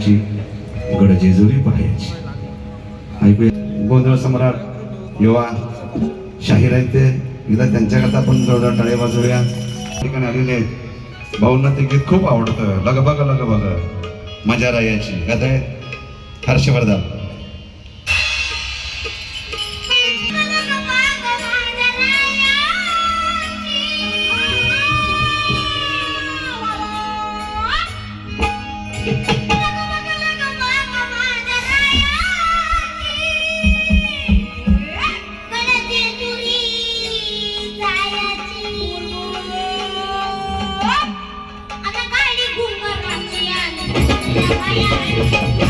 पाहायची गडजेजुरी पाहायची. ऐकूया. गोंधळ सम्राट युवा शाहीर आहेत ते एकदा त्यांच्याकरता आपण जोरदार टाळे वाजवूया. ठिकाणी आलेले आहेत. भाऊंना ते गीत खूप आवडतं. लगबग लगबग. मजा राहायची कथा आहे हर्षवर्धन. Yeah.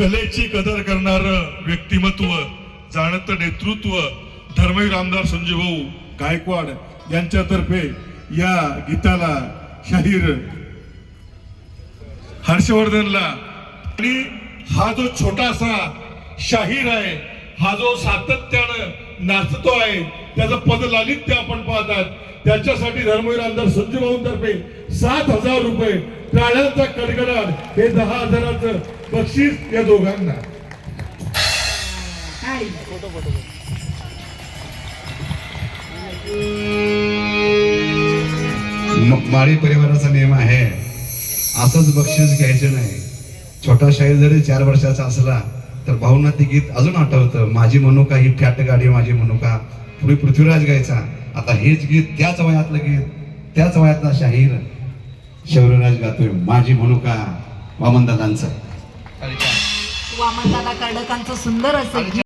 कलेची कदर करणार व्यक्तिमत्व जाणत नेतृत्व धर्मवीर आमदार संजय भाऊ गायकवाड यांच्यातर्फे या गीताला शाहीर हर्षवर्धनला. आणि हा जो छोटासा शाहीर आहे हा जो सातत्यानं नाचतो आहे त्याचं पदलालित्य आपण पाहतात. त्याच्यासाठी धर्मवीर आमदार संजय भाऊतर्फे सात हजार रुपये टाळ्यांचा कडकड हे दहा हजाराचं बक्षीस या दोघांना. माळी परिवाराचा नियम आहे. असंच बक्षीस घ्यायचे नाही. छोटा शाहीर जरी चार वर्षाचा असला तर भाऊंना ते गीत अजून आठवतं. माझी मनुका ही फॅट गाडी माझी मनुका. पुढे पृथ्वीराज गायचा. आता हेच गीत त्याच वयातलं गीत त्याच वयातला शाहीर. शौर्यराज गातोय माझी मनुका. वामनदादांचं. वामनदादा कर्डकांचं सुंदर असं